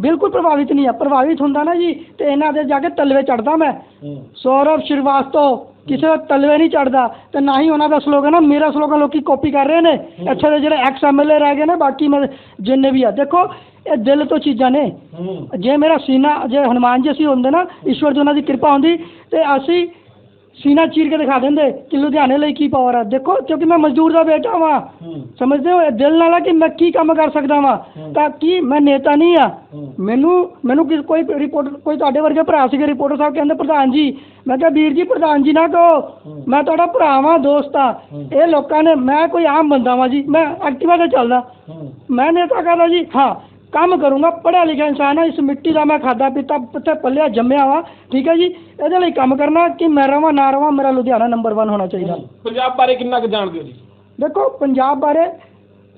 ਬਿਲਕੁਲ ਪ੍ਰਭਾਵਿਤ ਨਹੀਂ ਆ। ਪ੍ਰਭਾਵਿਤ ਹੁੰਦਾ ਨਾ ਜੀ ਤੇ ਇਹਨਾਂ ਦੇ ਜਾ ਕੇ ਤਲਵੇ ਚੜਦਾ ਮੈਂ। ਸੌਰਵ ਸ਼੍ਰੀਵਾਸਤਵ ਕਿਸੇ ਦਾ ਤਲਵੇ ਨਹੀਂ ਚੜਦਾ ਤੇ ਨਾ ਹੀ ਉਹਨਾਂ ਦਾ ਸਲੋਗਨ ਆ ਮੇਰਾ ਸਲੋਗਨ ਲੋਕੀ ਕਾਪੀ ਕਰ ਰਹੇ ਨੇ। ਇੱਥੇ ਦੇ ਜਿਹੜੇ ਐਕਸ ਐਮਐਲਏ ਰਹਿ ਗਏ ਨੇ ਬਾਕੀ ਮੈਂ ਜਿੰਨੇ ਵੀ ਆ। ਦੇਖੋ ਇਹ ਦਿਲ ਤੋਂ ਚੀਜ਼ਾਂ ਨੇ। ਜੇ ਮੇਰਾ ਸੀਨਾ ਜੇ ਹਨੂਮਾਨ ਜੀ ਅਸੀਂ ਹੁੰਦੇ ਨਾ ਈਸ਼ਵਰ ਜੀ ਉਹਨਾਂ ਦੀ ਕਿਰਪਾ ਹੁੰਦੀ ਤੇ ਅਸੀਂ ਸੀਨਾ ਚੀਰ ਕੇ ਦਿਖਾ ਦਿੰਦੇ ਕਿ ਲੁਧਿਆਣੇ ਲਈ ਕੀ ਪਾਵਰ ਆ। ਦੇਖੋ ਕਿਉਂਕਿ ਮੈਂ ਮਜ਼ਦੂਰ ਦਾ ਬੇਟਾ ਵਾਂ। ਸਮਝਦੇ ਹੋ? ਇਹ ਦਿਲ ਨਾਲ ਆ ਕਿ ਮੈਂ ਕੀ ਕੰਮ ਕਰ ਸਕਦਾ ਵਾਂ। ਤਾਂ ਕੀ ਮੈਂ ਨੇਤਾ ਨਹੀਂ ਆ? ਮੈਨੂੰ ਮੈਨੂੰ ਕਿਸ ਕੋਈ ਰਿਪੋਰਟ ਕੋਈ ਤੁਹਾਡੇ ਵਰਗੇ ਭਰਾ ਸੀਗੇ ਰਿਪੋਰਟਰ ਸਾਹਿਬ ਕਹਿੰਦੇ ਪ੍ਰਧਾਨ ਜੀ ਮੈਂ ਕਿਹਾ ਵੀਰ ਜੀ ਪ੍ਰਧਾਨ ਜੀ ਨਾ ਕਹੋ। ਮੈਂ ਤੁਹਾਡਾ ਭਰਾ ਵਾਂ ਦੋਸਤ ਆ। ਇਹ ਲੋਕਾਂ ਨੇ ਮੈਂ ਕੋਈ ਆਮ ਬੰਦਾ ਵਾਂ ਜੀ। ਮੈਂ ਐਕਟਿਵਾ ਤੇ ਚੱਲਦਾ। ਮੈਂ ਨੇਤਾ ਕਰਦਾ ਜੀ। ਹਾਂ ਕੰਮ ਕਰੂੰਗਾ ਪੜ੍ਹਿਆ ਲਿਖਿਆ ਇਨਸਾਨ ਆ ਇਸ ਮਿੱਟੀ ਦਾ ਮੈਂ ਖਾਦਾ ਪੀਤਾ ਪੱਤੇ ਪੱਲਿਆ ਜੰਮਿਆ ਵਾ ਠੀਕ ਹੈ ਜੀ? ਇਹਦੇ ਲਈ ਕੰਮ ਕਰਨਾ ਕਿ ਮੈਂ ਰਵਾਂ ਨਾ ਰਵਾਂ ਮੇਰਾ ਲੁਧਿਆਣਾ ਨੰਬਰ 1 ਹੋਣਾ ਚਾਹੀਦਾ।
ਪੰਜਾਬ ਬਾਰੇ ਕਿੰਨਾ ਕੁ ਜਾਣਦੇ ਹੋ ਜੀ?
ਦੇਖੋ ਪੰਜਾਬ ਬਾਰੇ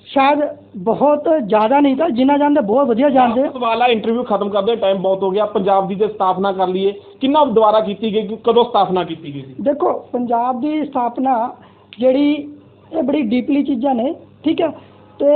ਸ਼ਾਇਦ ਬਹੁਤ ਜ਼ਿਆਦਾ ਨਹੀਂ ਤਾਂ ਜਿੰਨਾ ਜਾਣਦੇ ਬਹੁਤ ਵਧੀਆ ਜਾਣਦੇ
ਸਵਾਲ ਆ ਇੰਟਰਵਿਊ ਖਤਮ ਕਰਦੇ ਟਾਈਮ ਬਹੁਤ ਹੋ ਗਿਆ ਪੰਜਾਬ ਦੀ ਜੇ ਸਥਾਪਨਾ ਕਰ ਲਈਏ ਕਿੰਨਾ ਦੁਆਰਾ ਕੀਤੀ ਗਈ ਕਿ- ਕਦੋਂ ਸਥਾਪਨਾ ਕੀਤੀ ਗਈ ਸੀ?
ਦੇਖੋ ਪੰਜਾਬ ਦੀ ਸਥਾਪਨਾ ਜਿਹੜੀ ਇਹ ਬੜੀ ਡੀਪਲੀ ਚੀਜ਼ਾਂ ਨੇ ਠੀਕ ਹੈ? ਤੇ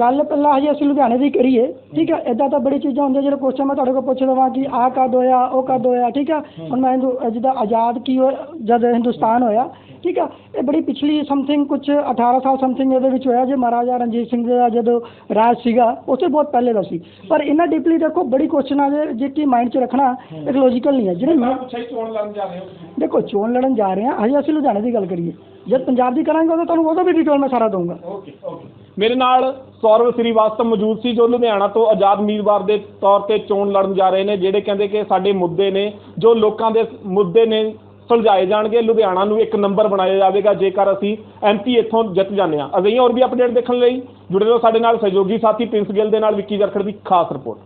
ਗੱਲ ਪਹਿਲਾਂ ਹਜੇ ਅਸੀਂ ਲੁਧਿਆਣੇ ਦੀ ਕਰੀਏ ਠੀਕ ਹੈ? ਇਦਾਂ ਤਾਂ ਬੜੀ ਚੀਜ਼ਾਂ ਹੁੰਦੀਆਂ ਜਿਹੜੇ ਕੁਐਸਚਨ ਮੈਂ ਤੁਹਾਡੇ ਕੋਲ ਪੁੱਛ ਲਵਾਂ ਕਿ ਆਹ ਕਦ ਹੋਇਆ ਉਹ ਕਦ ਹੋਇਆ ਠੀਕ ਹੈ? ਹੁਣ ਮੈਂ ਹਿੰਦੂ ਜਿਹਦਾ ਆਜ਼ਾਦ ਕੀ ਹੋਇਆ ਜਦ ਹਿੰਦੁਸਤਾਨ ਹੋਇਆ ਠੀਕ ਹੈ? ਇਹ ਬੜੀ ਪਿਛਲੀ ਸਮਥਿੰਗ ਕੁਝ 18 ਸਾਲ ਸਮਥਿੰਗ ਇਹਦੇ ਵਿੱਚ ਹੋਇਆ ਜੇ ਮਹਾਰਾਜਾ ਰਣਜੀਤ ਸਿੰਘ ਦਾ ਜਦੋਂ ਰਾਜ ਸੀਗਾ ਉਸ ਤੋਂ ਬਹੁਤ ਪਹਿਲੇ ਦਾ ਸੀ। ਪਰ ਇਹਨਾਂ ਡੀਪਲੀ ਦੇਖੋ ਬੜੀ ਕੁਐਸਚਨ ਆ ਜੇ ਜੇ ਕਿ ਮਾਈਂਡ 'ਚ ਰੱਖਣਾ ਇੱਕ ਲੌਜੀਕਲ ਨਹੀਂ ਹੈ। ਜਿਹੜੇ ਮੈਂ
ਪੁੱਛਿਆ ਹੀ ਚੋਣ ਲੜਨ ਜਾ ਰਹੇ ਹੋ ਤੁਸੀਂ?
ਦੇਖੋ ਚੋਣ ਲੜਨ ਜਾ ਰਹੇ ਹਾਂ ਹਜੇ ਅਸੀਂ ਲੁਧਿਆਣੇ ਦੀ ਗੱਲ ਕਰੀਏ। ਜਦ ਪੰਜਾਬ ਦੀ ਕਰਾਂਗੇ ਉਦੋਂ ਤੁਹਾਨੂੰ ਉਹਦਾ ਵੀ ਡਿਟੇਲ ਮੈਂ ਸਾਰਾ ਦਊਂਗਾ।
ਓਕੇ ਓਕੇ ਮੇਰੇ ਨਾਲ ਸੌਰਵ ਸ੍ਰੀਵਾਸਤਵ ਮੌਜੂਦ ਸੀ, ਜੋ ਲੁਧਿਆਣਾ ਤੋਂ ਆਜ਼ਾਦ ਉਮੀਦਵਾਰ ਦੇ ਤੌਰ ਤੇ ਚੋਣ ਲੜਨ ਜਾ ਰਹੇ ਨੇ, ਜਿਹੜੇ ਕਹਿੰਦੇ ਕਿ ਸਾਡੇ ਮੁੱਦੇ ਨੇ, ਜੋ ਲੋਕਾਂ ਦੇ ਮੁੱਦੇ ਨੇ, ਸੁਲਝਾਏ ਜਾਣਗੇ। ਲੁਧਿਆਣਾ ਨੂੰ ਇੱਕ ਨੰਬਰ ਬਣਾਇਆ ਜਾਵੇਗਾ, ਜੇਕਰ ਅਸੀਂ ਐਮਪੀ ਇੱਥੋਂ ਜਿੱਤ ਜਾਂਦੇ ਹਾਂ। ਅਜਿਹੀਆਂ ਹੋਰ ਵੀ ਅਪਡੇਟ ਦੇਖਣ ਲਈ ਜੁੜੇ ਰਹੋ ਸਾਡੇ ਨਾਲ ਸਹਿਯੋਗੀ ਸਾਥੀ ਪ੍ਰਿੰਸ ਗਿੱਲ ਦੇ ਨਾਲ ਵਿੱਕੀ ਜਰਖੜ ਦੀ ਖਾਸ ਰਿਪੋਰਟ।